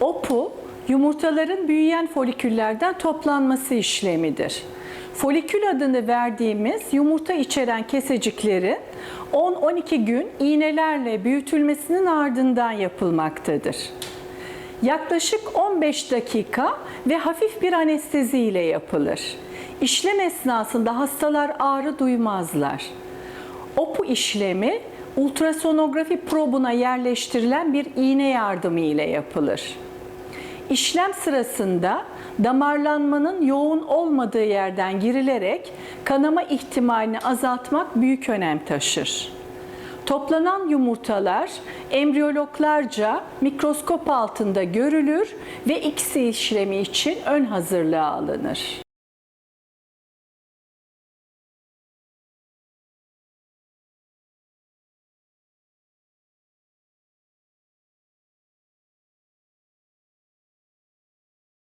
OPU, yumurtaların büyüyen foliküllerden toplanması işlemidir. Folikül adını verdiğimiz yumurta içeren keseciklerin 10-12 gün iğnelerle büyütülmesinin ardından yapılmaktadır. Yaklaşık 15 dakika ve hafif bir anestezi ile yapılır. İşlem esnasında hastalar ağrı duymazlar. OPU işlemi ultrasonografi probuna yerleştirilen bir iğne yardımı ile yapılır. İşlem sırasında damarlanmanın yoğun olmadığı yerden girilerek kanama ihtimalini azaltmak büyük önem taşır. Toplanan yumurtalar embriyologlarca mikroskop altında görülür ve X işlemi için ön hazırlığa alınır.